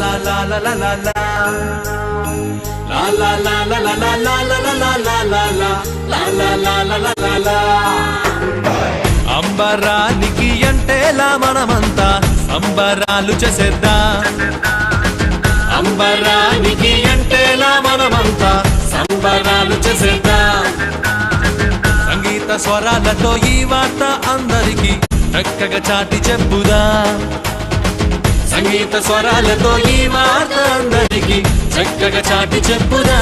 la la la la la la La la la la la la la la la la la la la La la la la la la la అంబరానికి అంటేలా మనమంతా అంబరాలు చేసేద్దా? అంబరానికి అంటేలా మనమంతా సంబరాలు చేసేద్దా? సంగీత స్వరాలతో ఈ వార్త అందరికీ చక్కగా చాటి చెప్పుదా? సంగీత స్వరాలతో ఈ వార్త అందరికీ చక్కగా చాటి చెప్పుదా.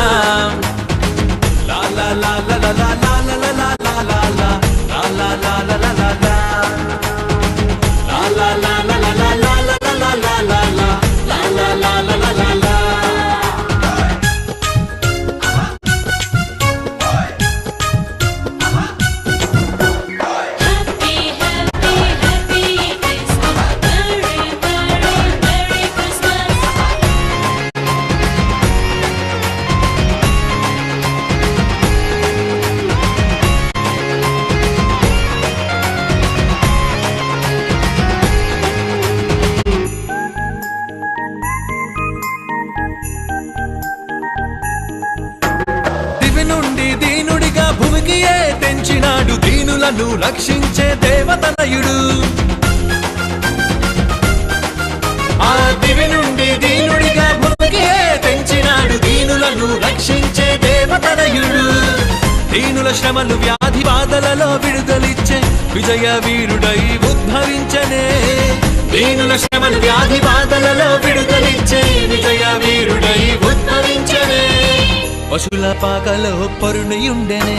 దీనులను రక్షించే దేవతనయుడు ఆ దివి నుండి దీనుడిగా భూమికే పెంచినాడు తెంచినాడు దీనులను రక్షించే దేవతనయుడు దీనుల శ్రమలు వ్యాధి బాధలలో విడుదలిచ్చే విజయ వీరుడై ఉద్భవించనే దీనుల శ్రమలు వ్యాధి బాధలలో విడుదలిచ్చే విజయ వీరుడై ఉద్భవించనే పశుల పాకలో పరుణయుండెనే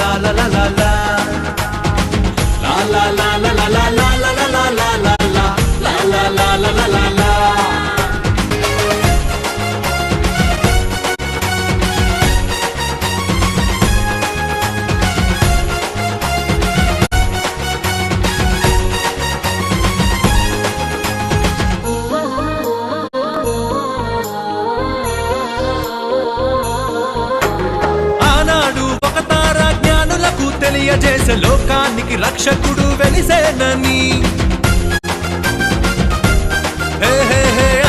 తెలియజేసే లోకానికి రక్షకుడు వెలిసేనని.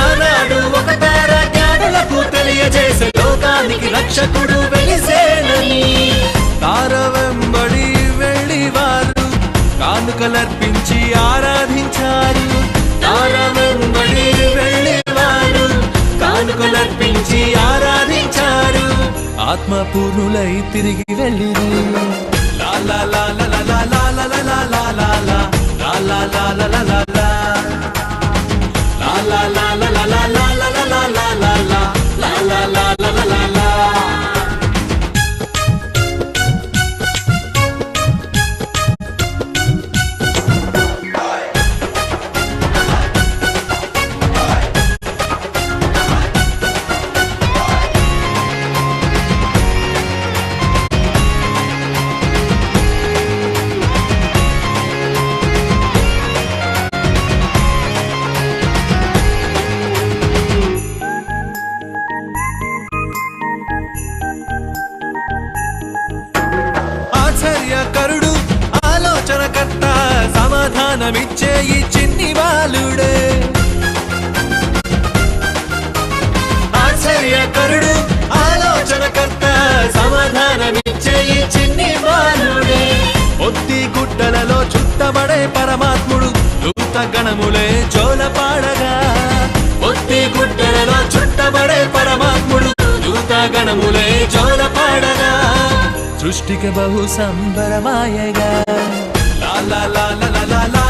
ఆనాడు ఒక తార జ్ఞానులకు తెలియజేసే లోకానికి రక్షకుడు వెలిసేనని. తార వెంబడి వెళ్ళి వారు కానుకలర్పించి ఆరాధించారు. తార వెంబడి వెళ్ళి వారు కానుకలర్పించి ఆరాధించారు. ఆత్మపూర్ణులై తిరిగి వెళ్ళి సమాధానమిచ్చే ఈ చిన్ని బాలుడే ఆశ్చర్యకరుడు ఆలోచనకర్త సమాధానమిచ్చే ఈ చిన్ని బాలుడే ఒత్తి గుడ్డలలో చుట్టబడే పరమాత్ముడు దూత గణములే జోలపాడగా ఒత్తి గుడ్డలలో చుట్టబడే పరమాత్ముడు దూత గణములే జోలపాడగా సృష్టికి బహు సంబరమాయగా. లా లా లా లా లా లా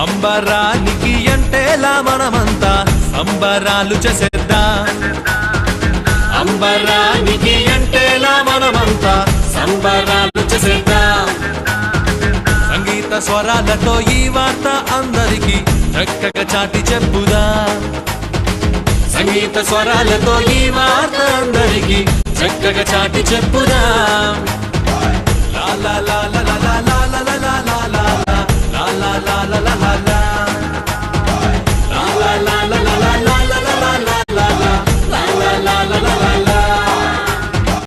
అంబరానికి అంటేలా మనమంతా సంబరాలు చేసేద్దా? అంబరానికి అంటేలా మనమంతా సంబరాలు చేసేద్దా? సంగీత స్వరాలతో ఈ వార్త అందరికీ చక్కగా చాటి చెప్పుదా? సంగీత స్వరాలతో ఈ వార్త అందరికీ చక్కగా చాటి చెప్పురా. లా లా లా లా లా